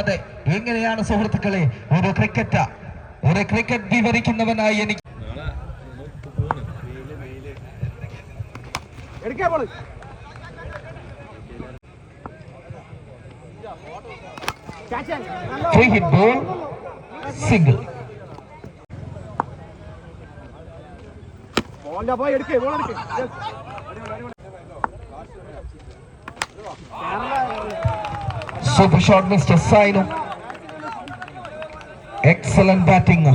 അതെ എങ്ങനെയാണ് സുഹൃത്തുക്കളെ ഒരു ക്രിക്കറ്റ് ഒരു ക്രിക്കറ്റ് വിവരിക്കുന്നവനായി എനിക്ക് ഫ്രീ ഹിറ്റ് ബോൾ സിംഗിൾ ബോളിന്റെ പോയി എടുക്കേ ബോൾ എടുക്കേ. Super shot mister Sainu excellent batting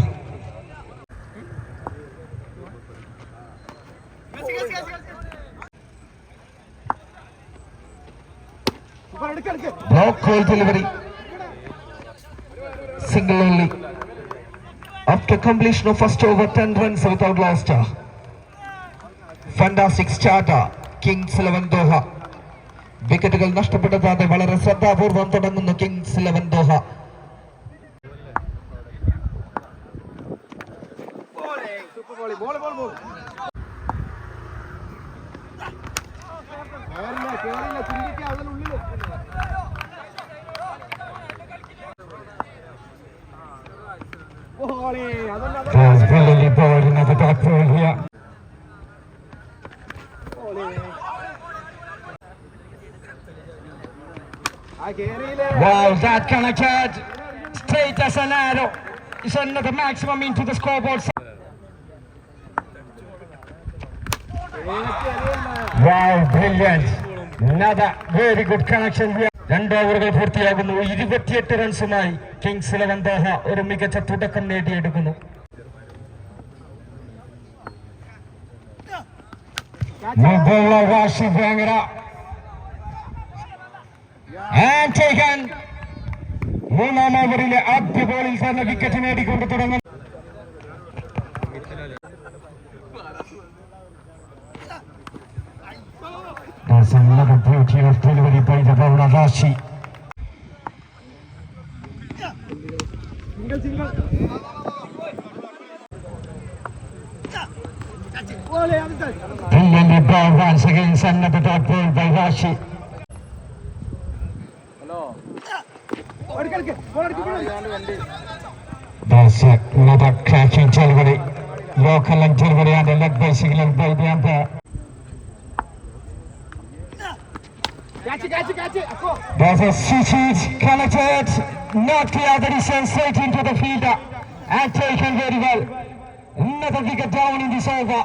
super എടുക്ക എടുക്ക block call delivery single only After completion of first over, 10 runs without lost. Fantastic starter, kings eleven Doha വിക്കറ്റുകൾ നഷ്ടപ്പെടുത്താതെ വളരെ ശ്രദ്ധാപൂർവം തുടങ്ങുന്നു കിങ്സ് ഇലവൻ ദോഹ. സൂപ്പർ ബോളി ബോൾ ബോൾ ബോൾ കേറില്ല കേറില്ല ചിന്തിക്കുക അതിനുള്ളിൽ ബോളി അതല്ല അതല്ല There's brilliantly bowled another dot ball here. ബോളി ആ കേറിയില്ലേ Wow, that connected straight as an arrow. It's another maximum into the scoreboard. Wow, brilliant. Another very good connection here. രണ്ട് ഓവറുകൾ പൂർത്തിയാകുന്നു ഇരുപത്തിയെട്ട് റൺസുമായി കിങ്സ് ഇലവൻ ദോഹ ഒരു മികച്ച തുടക്കം നേടിയെടുക്കുന്നു വാശി ഭയങ്കര And taken. മൂന്നാം ഓവറിലെ ആദ്യ ബോളിൽ തന്നെ വിക്കറ്റ് നേടിക്കൊണ്ട് തുടങ്ങുന്നു That's another beauty of delivery by the bowler Rashi. Single single ബോളി അടുത്ത Brilliantly bowled once again, another dot ball by Rashi. Hello There's another crashing delivery. Local and delivery and the leg basically by the umpire. There's a CC's collected, not clear that is sent straight into the fielder and taken very well. Another wicket down in this over.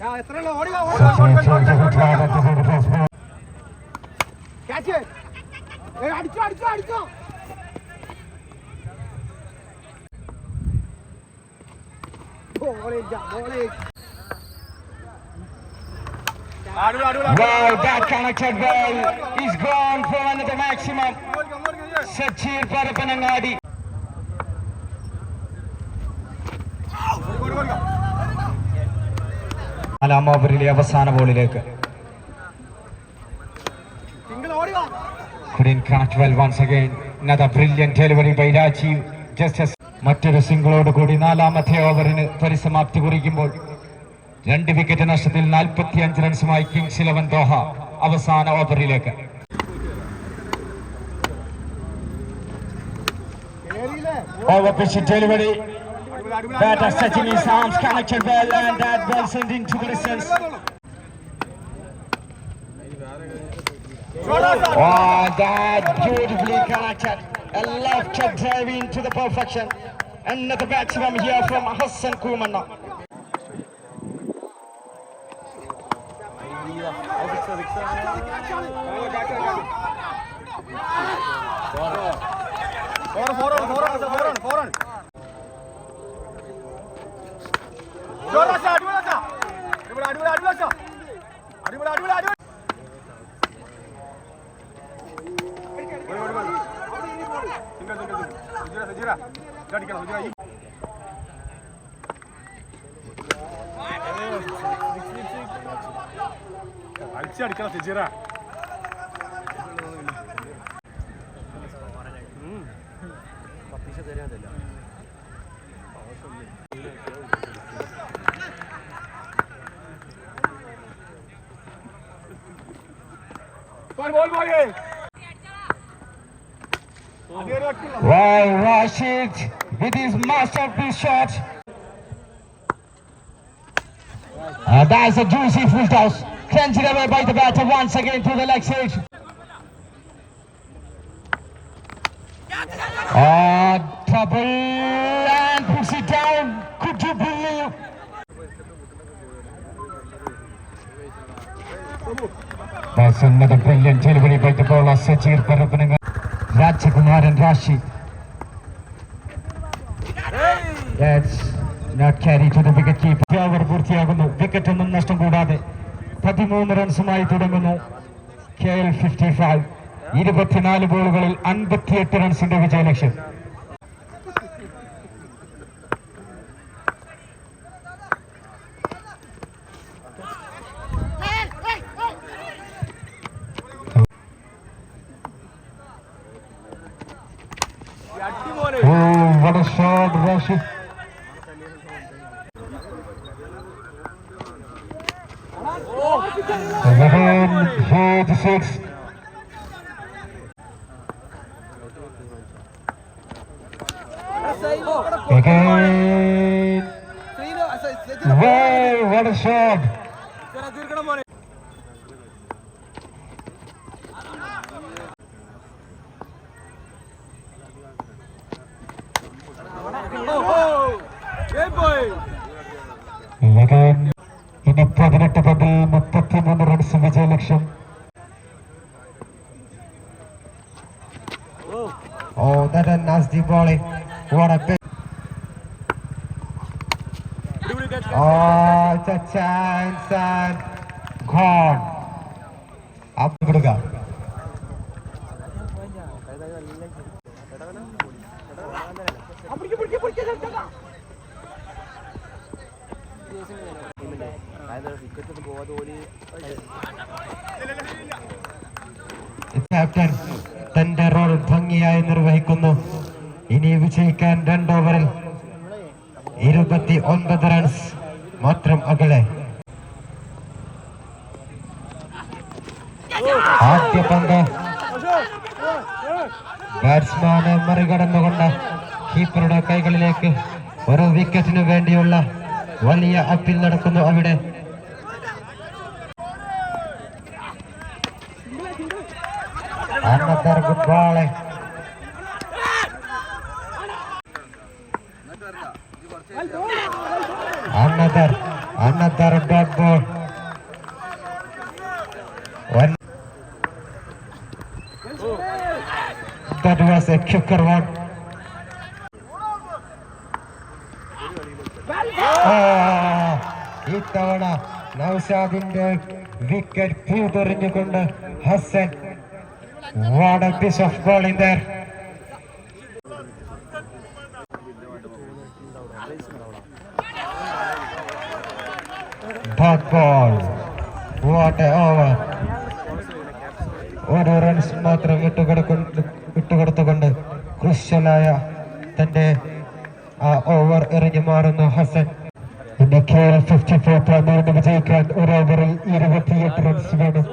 Yeah, it's a little, what do you got? അടിച്ചോ അടിച്ചോ അടിച്ചോ Wow, that connected well is gone for another maximum. Sachir Parapanangadi. നാലാം ഓവറിലെ അവസാന ബോളിലേക്ക് Couldn't connect well once again. Another brilliant delivery by Rajiv. Just as മറ്റൊരു സിംഗിളോട് കൂടി നാലാമത്തെ ഓവറിന് പരിസമാപ്തി കുറിക്കുമ്പോൾ രണ്ട് വിക്കറ്റ് നഷ്ടത്തിൽ നാൽപ്പത്തി അഞ്ച് റൺസുമായി കിങ്സ് ഇലവൻ ദോഹ അവസാന ഓവറിലേക്ക് Over pitch delivery. Batter setting his arms connected well and that ball sent into the distance. Oh, that beautifully connected. A left check driving to the perfection. Another batch from here from Hassan Kumana. Forward, forward, forward, forward, forward. അടിച്ചടിക്കണം സിജിറ ball ball ball Wow, Rashid with his masterpiece shot. Uh, that is a juicy full toss. Cleansed away by the batter once again to the leg side. Uh, trouble and puts it down. Could you believe? That's another brilliant delivery by the bowler Sajir Parapananga. Rajkumaran Rashi. That's not carried to the wicket keeper. Over പൂർത്തിയാകുന്നു wicket ഒന്നും നഷ്ടം കൂടാതെ പതിമൂന്ന് റൺസുമായി തുടങ്ങുന്നു. K L fifty five ഇരുപത്തിനാല് ബോളുകളിൽ അൻപത്തിയെട്ട് റൺസിന്റെ വിജയലക്ഷ്യം Oh, what a. 46. Again. Oh, that a nasty volley. What a big. Oh, it's a chance and gone. Up കൊടുക്ക ക്യാപ്റ്റൻ ഭംഗിയായി നിർവഹിക്കുന്നു. ഇനി വിജയിക്കാൻ രണ്ട് ഓവറിൽ ഇരുപത്തി ഒൻപത് റൺസ് മാത്രം അകലെ. ആദ്യ പന്ത് ബാറ്റ്സ്മാനെ മറികടന്നുകൊണ്ട് കീപ്പറുടെ കൈകളിലേക്ക് ഒരു വിക്കറ്റിനു വേണ്ടിയുള്ള വലിയ അപ്പിൽ നടക്കുന്നു അവിടെ. അന്നത്തെ good bowling. That was a kicker one. Ah, ഇത്തവണ നൗഷാദിന്റെ wicket പൂതെറിഞ്ഞുകൊണ്ട് Hasan What a piece of bowling there. Dot ball. What a over. ഓരോ റൺസ് മാത്രം വിട്ടുകൊടുക്കൊണ്ട് വിട്ടുകൊടുത്തുകൊണ്ട് ക്രിസ്ത്യനായ തന്റെ ഓവർ എറിഞ്ഞു മാറുന്നു ഹസൻ ഇന്ന് കെ എൽ ഫിഫ്റ്റി ഫോർ പ്രമേറിന് വിജയിക്കാൻ ഒരു ഓവറിൽ ഇരുപത്തിയെട്ട് റൺസ് വേണം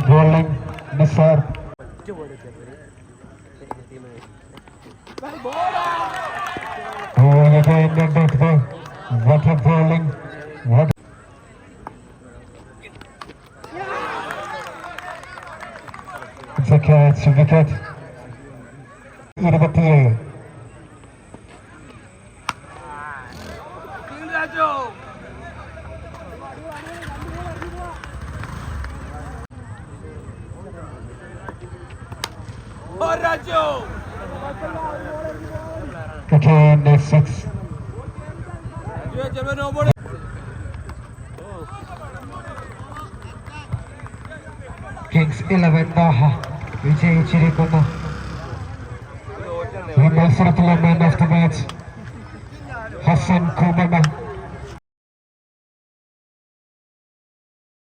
bowling, Nisar. Oh. What a bowling. What It's a catch, wicket. ഇരുപത്തിയേഴ് Raju Raju again, the six. ചെറുപ്പം no ball kings eleven Doha വിജയിച്ചിരിക്കുന്നു. ഈ മത്സരത്തിലെ man of the match Hasan കുമമ